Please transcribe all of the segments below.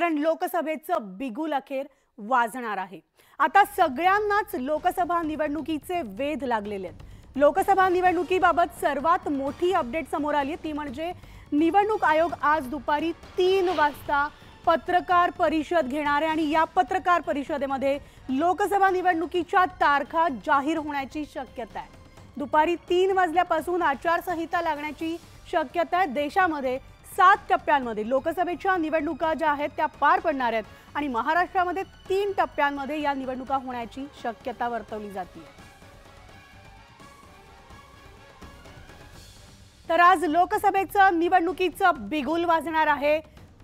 कारण लोकसभेचं बिगुल अखेर वाजणार आहे. आता सगळ्यांनाच लोकसभा निवडणुकीचे वेध लागलेले आहेत. लोकसभा निवडणुकीबाबत सर्वात मोठी अपडेट समोर आली ती म्हणजे निवडणूक आयोग आज दुपारी तीन वाजता पत्रकार परिषद घेणार आहे आणि या पत्रकार परिषदेमध्ये लोकसभा निवडणुकीच्या तारखा जाहीर होण्याची शक्यता आहे. दुपारी तीन वाजल्यापासून आचारसंहिता लागण्याची शक्यता आहे. देशामध्ये सात टप्प्यांमध्ये लोकसभेच्या निवडणुका ज्या आहेत त्या पार पडणार आहेत आणि महाराष्ट्रामध्ये तीन टप्प्यांमध्ये या निवडणुका होण्याची शक्यता वर्तवली जाते. तर आज लोकसभेचं निवडणुकीचं बिगुल वाजणार आहे.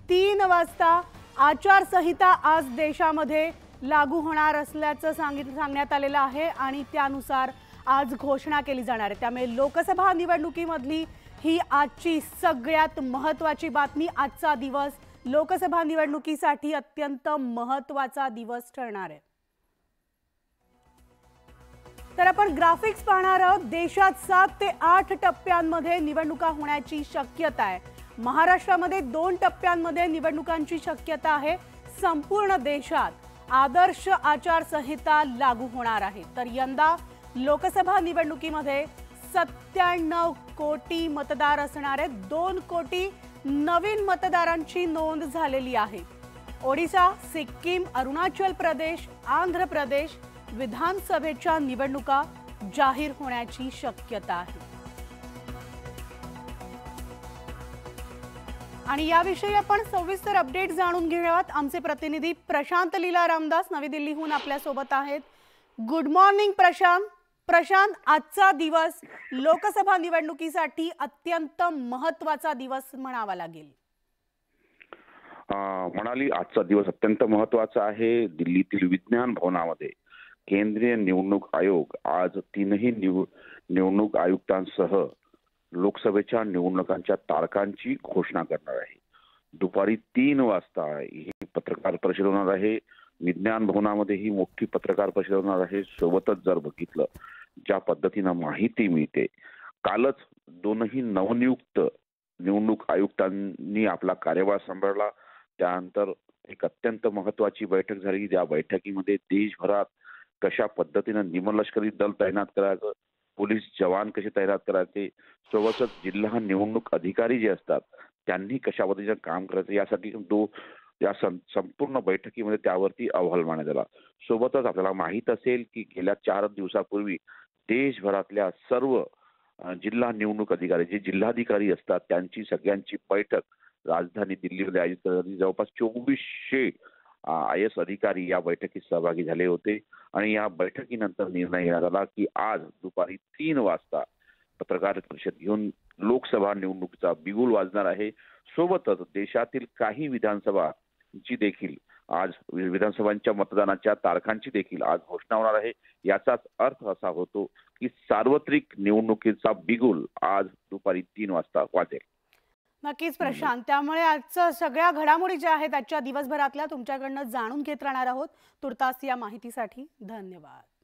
तीन वाजता आचारसंहिता आज देशामध्ये लागू होणार असल्याचं सांगित सांगण्यात आलेलं आहे आणि त्यानुसार आज घोषणा केली जाणार आहे. त्यामुळे लोकसभा निवडणुकीमधली ही आजची सगळ्यात महत्वाची बातमी आजचा दिवस. लोकसभा निवडणुकीसाठी अत्यंत महत्त्वाचा दिवस ठरणार आहे. तर आपण ग्राफिक्स पाहणार आहोत. देशात सात ते आठ टप्प्यांमध्ये निवडणुका होण्याची शक्यता आहे. महाराष्ट्रामध्ये दोन टप्प्यांमध्ये निवडणुकांची शक्यता आहे. संपूर्ण देशात आदर्श आचारसंहिता लागू होणार आहे. तर यंदा लोकसभा निवडणुकीमध्ये सत्त्याण्णव कोटी मतदार असणारे दोन कोटी नवीन मतदारांची नोंद झालेली आहे. ओडिसा सिक्कीम अरुणाचल प्रदेश आंध्र प्रदेश विधानसभेच्या निवडणुका जाहीर होण्याची शक्यता आहे. आणि याविषयी आपण सविस्तर अपडेट जाणून घेऊयात. आमचे प्रतिनिधी प्रशांत लीला रामदास नवी दिल्लीहून आपल्यासोबत आहेत. Good morning Prashant. प्रशांत आजचा दिवस लोकसभा निवडणुकीसाठी अत्यंत महत्त्वाचा दिवस म्हणावा लागेल. म्हणाली आजचा दिवस अत्यंत महत्त्वाचा आहे. दिल्लीतील विज्ञान भवनामध्ये केंद्रीय निवडणूक आयोग आज तीनही निवडणूक आयुक्तांसह लोकसभेच्या निवडणुकांच्या तारखांची घोषणा करणार आहे. दुपारी तीन वाजता ही पत्रकार परिषद होणार आहे. विज्ञान भवनामध्ये ही मोठी पत्रकार परिषद होणार आहे. सोबतच जर बघितलं ज्या पद्धतीनं माहिती मिळते. कालच दोनही नवनियुक्त निवडणूक आयुक्तांनी आपला कार्यभार सांभाळला. त्यानंतर एक अत्यंत महत्वाची बैठक झाली. ज्या बैठकीमध्ये देशभरात कशा पद्धतीनं निमलष्करी दल तैनात करायचं पोलीस जवान कसे तैनात करायचे सोबतच जिल्हा निवडणूक अधिकारी जे असतात त्यांनी कशा पद्धतीनं काम करायचं यासाठी दो या संपूर्ण बैठकीमध्ये त्यावरती अहवाल मांडण्यात आला. सोबतच आपल्याला माहीत असेल की गेल्या चार दिवसापूर्वी देशभरातल्या सर्व जिल्हा निवडणूक अधिकारी जे जिल्हाधिकारी असतात त्यांची सगळ्यांची बैठक राजधानी दिल्लीमध्ये आयोजित करण्यात जवळपास चोवीसशे आय एस अधिकारी या बैठकीत सहभागी झाले होते. आणि या बैठकीनंतर निर्णय घेण्यात आला की आज दुपारी तीन वाजता पत्रकार परिषद घेऊन लोकसभा निवडणुकीचा बिगुल वाजणार आहे. सोबतच देशातील काही विधानसभा जी देखील आज विधानसभांच्या मतदानाच्या तारखांची देखील आज घोषणा होणार आहे. याचाच अर्थ असा होतो की सार्वत्रिक निवडणुकीचा बिगुल आज दुपारी तीन वाजता वाजेल. नक्कीच प्रशांत. त्यामुळे आजचं सगळ्या घडामोडी ज्या आहेत आजच्या दिवसभरातल्या तुमच्याकडनं जाणून घेत राहणार आहोत. तुर्तास या माहितीसाठी धन्यवाद.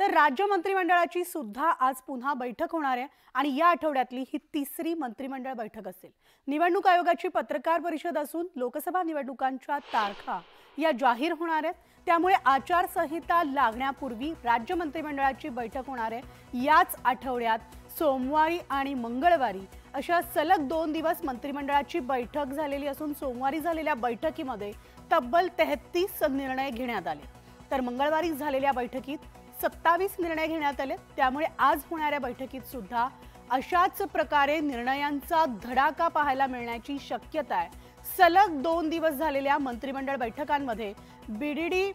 तर राज्य मंत्रिमंडळाची सुद्धा आज पुन्हा बैठक होणार आहे आणि या आठवड्यातली ही तिसरी मंत्रिमंडळ बैठक असेल. निवडणूक आयोगाची पत्रकार परिषद असून लोकसभा निवडणुकांच्या तारखा या जाहीर होणार आहेत. त्यामुळे आचारसंहिता लागण्यापूर्वी राज्य मंत्रिमंडळाची बैठक होणार आहे. याच आठवड्यात सोमवारी आणि मंगळवारी अशा सलग दोन दिवस मंत्रिमंडळाची बैठक झालेली असून सोमवारी झालेल्या बैठकीमध्ये तब्बल तेहतीस निर्णय घेण्यात आले. तर मंगळवारी झालेल्या बैठकीत सत्तावीस निर्णय घेण्यात आले. त्यामुळे आज होणाऱ्या बैठकीत सुद्धा अशाच प्रकारे निर्णयांचा धडाका पाहायला मिळण्याची शक्यता आहे. सलग दोन दिवस झालेल्या मंत्रिमंडळ बैठकांमध्ये बीडीडी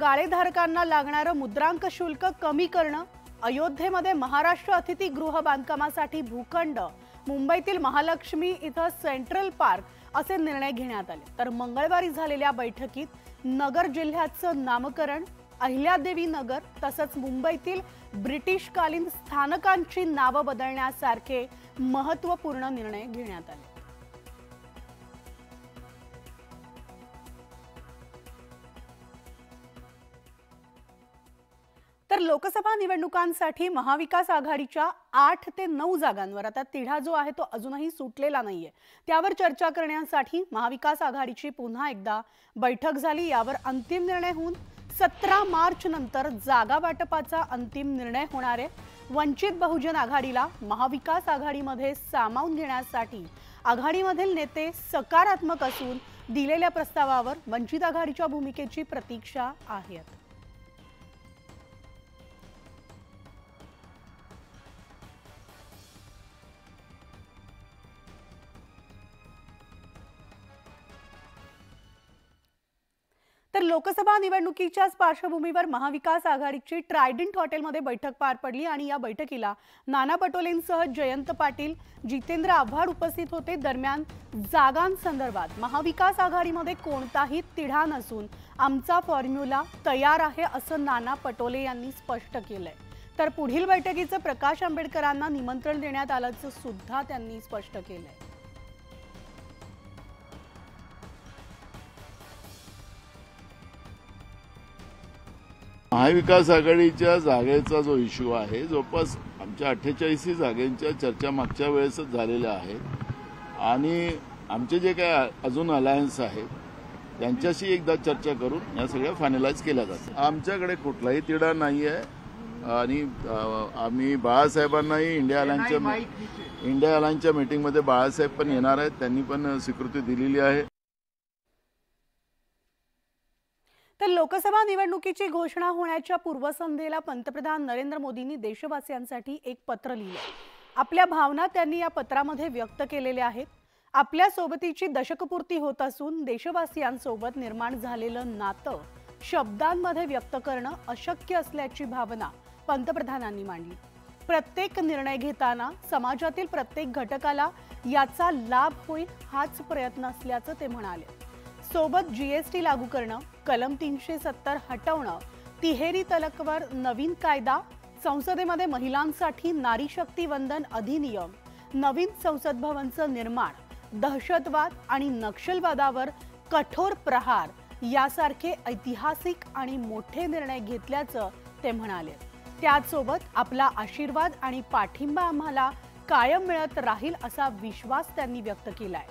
गाळेधारकांना लागणारं मुद्रांक शुल्क कमी करणं अयोध्येमध्ये महाराष्ट्र अतिथी गृह बांधकामासाठी भूखंड मुंबईतील महालक्ष्मी इथं सेंट्रल पार्क असे निर्णय घेण्यात आले. तर मंगळवारी झालेल्या बैठकीत नगर जिल्ह्याचं नामकरण अहिल्यादेवी नगर तसंच मुंबईतील ब्रिटिशकालीन स्थानकांची नावं बदलण्यासारखे महत्त्वपूर्ण निर्णय घेण्यात आले. तर लोकसभा निवडणुकांसाठी महाविकास आघाडीच्या आठ ते नऊ जागांवर आता तिढा जो आहे तो अजूनही सुटलेला नाहीये. त्यावर चर्चा करण्यासाठी महाविकास आघाडीची पुन्हा एकदा बैठक झाली यावर अंतिम निर्णय होऊन सतरा मार्च नंतर जागा वाटपाचा अंतिम निर्णय होणार आहे. वंचित बहुजन आघाडीला महाविकास आघाडीमध्ये सामावून घेण्यासाठी आघाडीमधील नेते सकारात्मक असून दिलेल्या प्रस्तावावर वंचित आघाडीच्या भूमिकेची प्रतीक्षा आहे. लोकसभा निवडणुकीच्याच पार्श्वभूमीवर महाविकास आघाडीची ट्रायडंट हॉटेलमध्ये बैठक पार पडली आणि या बैठकीला नाना पटोलेंसह जयंत पाटील जितेंद्र आव्हाड उपस्थित होते. दरम्यान जागांसंदर्भात महाविकास आघाडीमध्ये कोणताही तिढा नसून आमचा फॉर्म्युला तयार आहे असं नाना पटोले यांनी स्पष्ट केलंय. तर पुढील बैठकीचं प्रकाश आंबेडकरांना निमंत्रण देण्यात आल्याचं सुद्धा त्यांनी स्पष्ट केलंय. महाविकास आघाडीच्या जागेचा जो इश्यू आहे जवळपास आमच्या अठ्ठेचाळीसही जागेंच्या चर्चा मागच्या वेळेसच झालेल्या आहेत. आणि आमचे जे काय अजून अलायन्स आहेत त्यांच्याशी एकदा चर्चा करून या सगळ्या फायनलाइज केल्या जातात. आमच्याकडे कुठलाही तिढा नाही आहे आणि आम्ही बाळासाहेबांनाही इंडिया अलायन्सच्या इंडिया अलायन्सच्या मीटिंगमध्ये बाळासाहेब पण येणार आहेत. त्यांनी पण स्वीकृती दिलेली आहे. तर लोकसभा निवडणुकीची घोषणा होण्याच्या पूर्वसंध्येला पंतप्रधान नरेंद्र मोदींनी देशवासियांसाठी एक पत्र लिहिलं आपल्या भावना त्यांनी या पत्रामध्ये व्यक्त केलेल्या आहेत. आपल्या सोबतीची दशकपूर्ती होत असून देशवासियांसोबत निर्माण झालेलं नातं शब्दांमध्ये व्यक्त करणं अशक्य असल्याची भावना पंतप्रधानांनी मांडली. प्रत्येक निर्णय घेताना समाजातील प्रत्येक घटकाला याचा लाभ होईल हाच प्रयत्न असल्याचं ते म्हणाले. सोबत जीएसटी लागू करणं कलम तीनशे सत्तर हटवणं तिहेरी तलकवर नवीन कायदा संसदेमध्ये महिलांसाठी नारी शक्ती वंदन अधिनियम नवीन संसद भवनचं निर्माण दहशतवाद आणि नक्षलवादावर कठोर प्रहार यासारखे ऐतिहासिक आणि मोठे निर्णय घेतल्याचं ते म्हणाले. त्याचसोबत आपला आशीर्वाद आणि पाठिंबा आम्हाला कायम मिळत राहील असा विश्वास त्यांनी व्यक्त केलाय.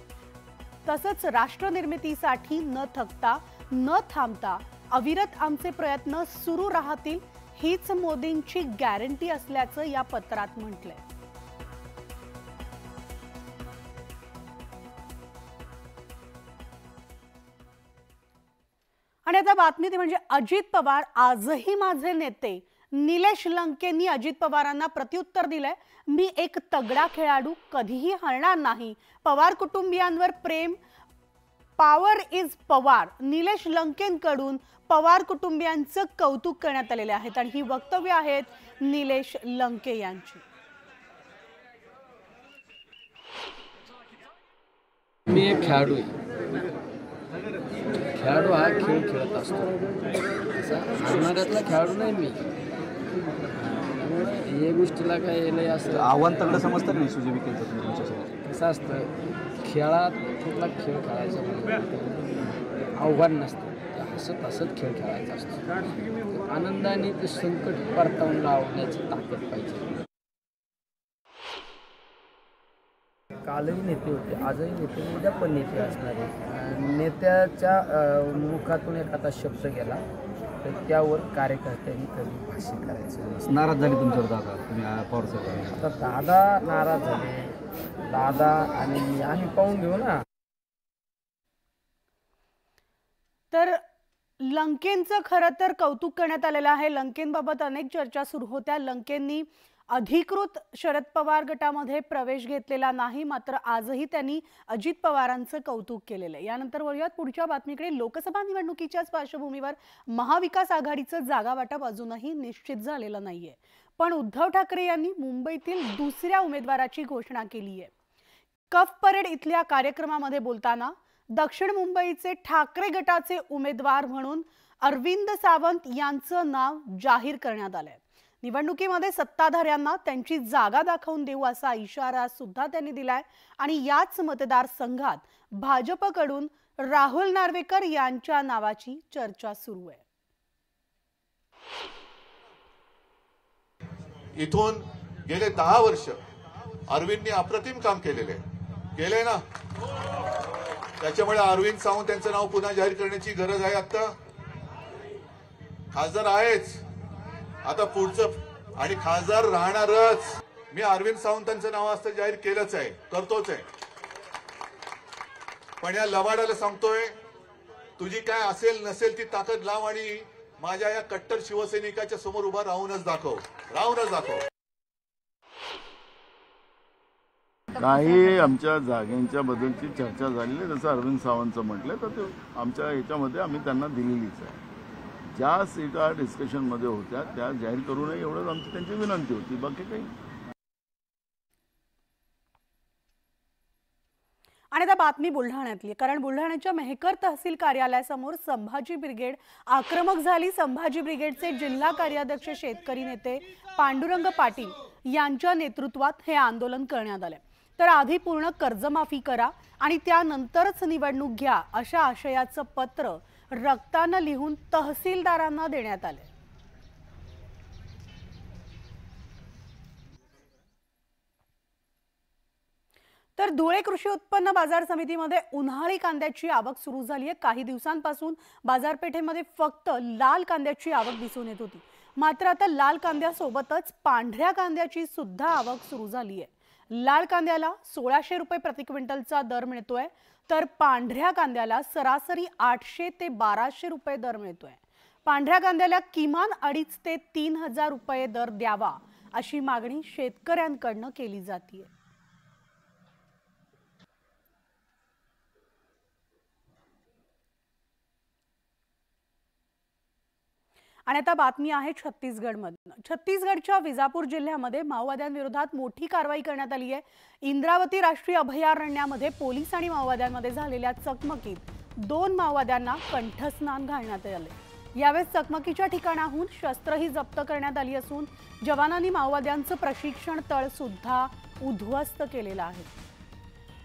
तसंच राष्ट्रनिर्मितीसाठी न थकता न थांबता अविरत आमचे प्रयत्न सुरू राहतील हीच मोदींची गॅरंटी असल्याचं या पत्रात म्हटलंय. आणि आता बातमी ती म्हणजे अजित पवार आजही माझे नेते निलेश लंकेंनी अजित पवारांना प्रत्युत्तर दिलंय. मी एक तगडा खेळाडू कधीही हरणार नाही. पवार कुटुंबियांवर प्रेम पॉवर इज पवार. निलेश लंकेंकडून पवार कुटुंबियांचं कौतुक करण्यात आलेले आहेत आणि ही वक्तव्य आहेत निलेश लंके यांची. मी एक खेळाडू खेळाडू हा खेळ खेळत असतो. खेळाडू नाही मी. या गोष्टीला काय लय असं आव्हान तगडं समजतं नाही सुजय विकेचं तुम्ही तुमच्यासमोर कसं असतं खेळात कुठला खेळ खेळायचा म्हणजे आव्हान नसतं. ते हसत हसत खेळ खेळायचा असतो. आनंदाने ते संकट परतावून लावण्याची ताकद पाहिजे. कालही नेते होते आजही नेते उद्या पण नेते असणार आहे नेत्याच्या अ, मुखातून एखादा शब्द गेला. तर त्यावर कार्यकर्त्यांनी कधी भाष्य करायचं. नाराज झाले तुमच्यावर दादा? तुम्ही आ, पवार साहेब आता दादा नाराज झाले. दादा आणि मी आम्ही पाहून घेऊ ना. तर लंकेंचं खरं तर कौतुक करण्यात आलेलं आहे. लंकेंबाबत अनेक चर्चा सुरू होत्या. लंकेंनी अधिकृत शरद पवार गटामध्ये प्रवेश घेतलेला नाही मात्र आजही त्यांनी अजित पवारांचं कौतुक केलेलं आहे. यानंतर वळूयात पुढच्या बातमीकडे. लोकसभा निवडणुकीच्याच पार्श्वभूमीवर महाविकास आघाडीचं जागा वाटप अजूनही निश्चित झालेलं नाहीये. पण उद्धव ठाकरे यांनी मुंबईतील दुसऱ्या उमेदवाराची घोषणा केली आहे. कफ परेड इथल्या कार्यक्रमामध्ये बोलताना दक्षिण मुंबईचे ठाकरे गटाचे उमेदवार म्हणून अरविंद सावंत यांचं नाव जाहीर करण्यात आलंय. निवडणुकीमध्ये सत्ताधाऱ्यांना त्यांची जागा दाखवून देऊ असा इशारा सुद्धा त्यांनी दिलाय. आणि याच मतदारसंघात भाजपकडून राहुल नार्वेकर यांच्या नावाची चर्चा सुरू आहे. इथून गेले दहा वर्ष अरविंदनी अप्रतिम काम केलेले. केले ना? त्याच्यामुळे अरविंद सावंत त्यांचं नाव पुन्हा जाहीर करण्याची गरज आहे आता खासदार आहेच. आता पुढचं आणि खासदार राहणारच. मी अरविंद सावंतांचं नाव असतं जाहीर केलंच आहे करतोच आहे. पण या लवाडाला सांगतोय तुझी काय असेल नसेल ती ताकद लाव आणि माझ्या या कट्टर शिवसैनिकाच्या समोर उभा राहूनच दाखव राहूनच दाखव. काही आमच्या जागेंच्या बद्दलची चर्चा झालेली जसं अरविंद सावंतचं म्हटलं तर ते आमच्या ह्याच्यामध्ये आम्ही त्यांना दिलेलीच आहे. ज्या एका डिस्कशनमध्ये होत्या त्या जाहीर करू नये एवढंच आमची त्यांची विनंती होती बाकी काही आणि आता बातमी बुलढाण्यातली कारण बुलढाण्याच्या मेहकर तहसील कार्यालयासमोर संभाजी ब्रिगेड आक्रमक झाली. संभाजी ब्रिगेडचे जिल्हा कार्याध्यक्ष शेतकरी नेते पांडुरंग पाटील यांच्या नेतृत्वात हे आंदोलन करण्यात आलं तर आधी पूर्ण कर्जमाफी करा आणि त्यानंतरच निवडणूक घ्या अशा आशयाचं पत्र रक्तानं लिहून तहसीलदारांना देण्यात आले तर धुळे कृषी उत्पन्न बाजार समितीमध्ये उन्हाळी कांद्याची आवक सुरू झाली आहे. काही दिवसांपासून बाजारपेठेमध्ये फक्त लाल कांद्याची आवक दिसून येत होती. मात्र आता लाल कांद्यासोबतच पांढऱ्या कांद्याची सुद्धा आवक सुरू झाली आहे. लाल कांद्याला सोळाशे रुपये प्रति क्विंटलचा दर मिळतोय. तर पांढऱ्या कांद्याला सरासरी आठशे ते बाराशे रुपये दर मिळतोय. पांढऱ्या कांद्याला किमान अडीच ते तीन हजार रुपये दर द्यावा अशी मागणी शेतकऱ्यांकडनं केली जाते आणि आता बातमी आहे छत्तीसगडमधनं. छत्तीसगडच्या विजापूर जिल्ह्यामध्ये माओवाद्यांविरोधात मोठी कारवाई करण्यात आली आहे. इंद्रावती राष्ट्रीय अभयारण्यामध्ये पोलीस आणि माओवाद्यांमध्ये झालेल्या चकमकीत दोन माओवाद्यांना कंठस्नान घालण्यात आले. यावेळेस चकमकीच्या ठिकाणाहून शस्त्रही जप्त करण्यात आली असून जवानांनी माओवाद्यांचं प्रशिक्षण तळ सुद्धा उद्ध्वस्त केलेलं आहे.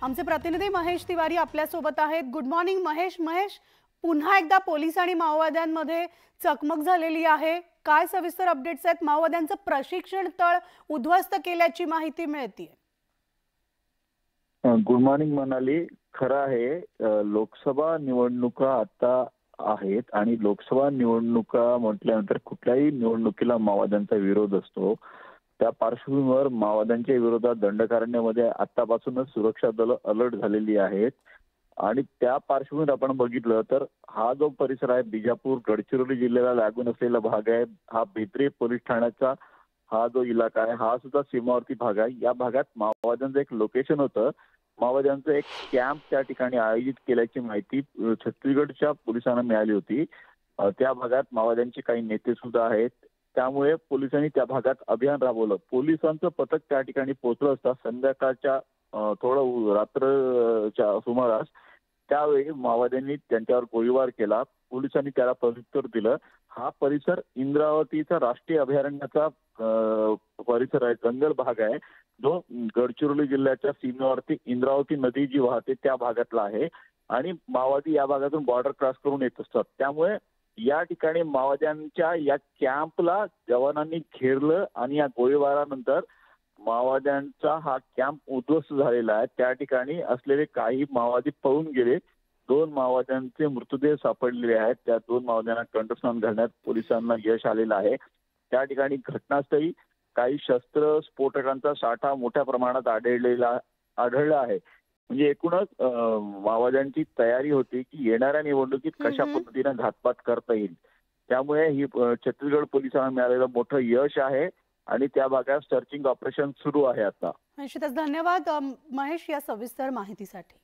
आमचे प्रतिनिधी महेश तिवारी आपल्यासोबत आहेत. Good morning Mahesh. महेश पुन्हा एकदा पोलीस आणि माओवाद्यांमध्ये चकमक झालेली आहे. काय सविस्तर अपडेट्स आहेत? माओवाद्यांचं प्रशिक्षण तळ उद्ध्वस्त केल्याची माहिती मिळते गुड मॉर्निंग मनाली. खरं आहे लोकसभा निवडणुका आता आहेत आणि लोकसभा निवडणुका म्हटल्यानंतर कुठल्याही निवडणुकीला माओवाद्यांचा विरोध असतो. त्या पार्श्वभूमीवर माओवाद्यांच्या विरोधात दंडकारण्यामध्ये आतापासूनच सुरक्षा दल अलर्ट झालेली आहेत. आणि त्या पार्श्वभूमीवर आपण बघितलं तर हा जो परिसर आहे बिजापूर गडचिरोली जिल्ह्याला लागून असलेला भाग आहे. हा बेत्रे पोलीस ठाण्याचा हा जो इलाका आहे हा सुद्धा सीमावर्ती भाग आहे. या भागात माओवाद्यांचं एक लोकेशन होतं. माओवाद्यांचं एक कॅम्प त्या ठिकाणी आयोजित केल्याची माहिती छत्तीसगडच्या पोलिसांना मिळाली होती. त्या भागात माओवाद्यांचे काही नेते सुद्धा आहेत. त्यामुळे पोलिसांनी त्या भागात अभियान राबवलं. पोलिसांचं पथक त्या ठिकाणी पोहोचलं असता संध्याकाळच्या थोडं रात्रच्या सुमारास त्यावेळी माओवाद्यांनी त्यांच्यावर गोळीबार केला. पोलिसांनी त्याला प्रत्युत्तर दिलं. हा परिसर इंद्रावतीचा राष्ट्रीय अभयारण्याचा परिसर आहे. जंगल भाग आहे. जो गडचिरोली जिल्ह्याच्या सीमेवरती इंद्रावती नदी जी वाहते त्या भागातला आहे. आणि माओवादी या भागातून बॉर्डर क्रॉस करून येत असतात. त्यामुळे या ठिकाणी माओवाद्यांच्या या कॅम्पला जवानांनी घेरलं आणि या गोळीबारानंतर माओवाद्यांचा हा कॅम्प उद्ध्वस्त झालेला आहे. त्या ठिकाणी असलेले काही माओवादी पळून गेले. दोन माओवाद्यांचे मृतदेह सापडलेले आहेत. त्या दोन माओवाद्यांना कंठस्नान घालण्यात पोलिसांना यश आलेलं आहे. त्या ठिकाणी घटनास्थळी काही शस्त्र स्फोटकांचा साठा मोठ्या प्रमाणात आढळलेला आढळला आहे. म्हणजे एकूणच माओवाद्यांची तयारी होती की येणाऱ्या निवडणुकीत कशा. पद्धतीने घातपात करता येईल. त्यामुळे ही छत्तीसगड पोलिसांना मिळालेलं मोठं यश आहे. आणि त्या भागात सर्चिंग ऑपरेशन सुरू आहे आता. निश्चितच धन्यवाद. महेश या सविस्तर माहितीसाठी.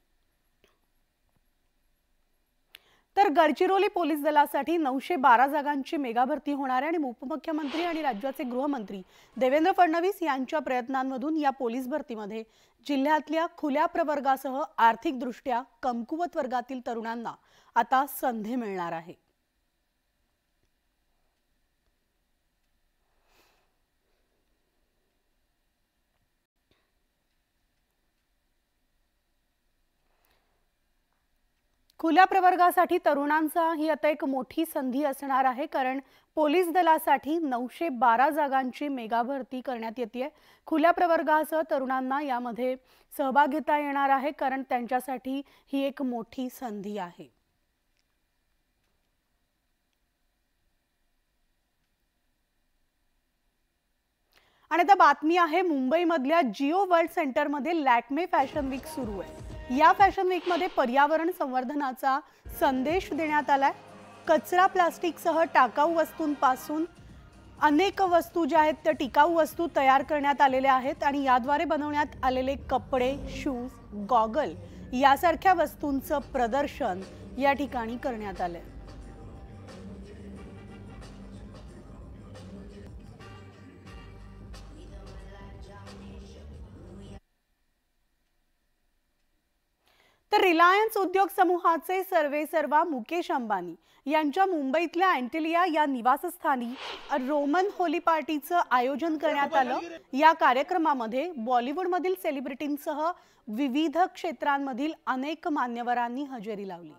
तर गडचिरोली पोलीस दलासाठी नऊशे बारा जागांची मेगा भरती होणार आहे आणि उपमुख्यमंत्री आणि राज्याचे गृहमंत्री देवेंद्र फडणवीस यांच्या प्रयत्नांमधून या पोलीस भरतीमध्ये जिल्ह्यातल्या खुल्या प्रवर्गासह आर्थिकदृष्ट्या कमकुवत वर्गातील तरुणांना आता संधी मिळणार आहे. खुल्या प्रवर्गासाठी तरुणांचा ही आता एक मोठी संधी असणार आहे कारण पोलीस दलासाठी नऊशे बारा जागांची मेगा भरती करण्यात येते खुल्या प्रवर्गासह तरुणांना यामध्ये सहभाग घेता येणार आहे कारण त्यांच्यासाठी ही एक मोठी संधी आहे. आणि आता बातमी आहे मुंबईमधल्या जिओ वर्ल्ड सेंटरमध्ये लॅकमे फॅशन वीक सुरू आहे. या फॅशन वीकमध्ये पर्यावरण संवर्धनाचा संदेश देण्यात आलाय. कचरा प्लास्टिकसह टाकाऊ वस्तूंपासून अनेक वस्तू ज्या आहेत त्या टिकाऊ वस्तू तयार करण्यात आलेल्या आहेत आणि याद्वारे बनवण्यात आलेले कपडे शूज गॉगल यासारख्या वस्तूंचं प्रदर्शन या ठिकाणी करण्यात आलंय. तर रिलायन्स उद्योग समूहाचे सर्वे सर्वा मुकेश अंबानी यांच्या मुंबईतल्या अँटेलिया या निवासस्थानी रोमन होली पार्टीचं आयोजन करण्यात आलं. या कार्यक्रमामध्ये बॉलिवूडमधील सेलिब्रिटींसह विविध क्षेत्रांमधील अनेक मान्यवरांनी हजेरी लावली.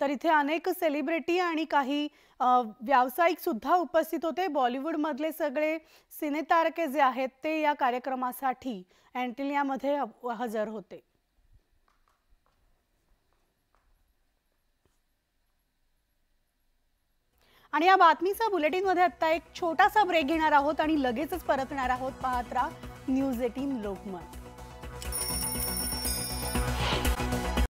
तर इथे अनेक सेलिब्रिटी आणि काही व्यावसायिक सुद्धा उपस्थित होते. बॉलिवूडमधले सगळे सिनेतारके जे आहेत ते या कार्यक्रमासाठी अँटिलियामध्ये हजर होते. आणि या बातमीचा बुलेटिनमध्ये आता एक छोटासा ब्रेक घेणार आहोत आणि लगेचच परतणार आहोत पाहत राहा न्यूज एटीन लोकमत.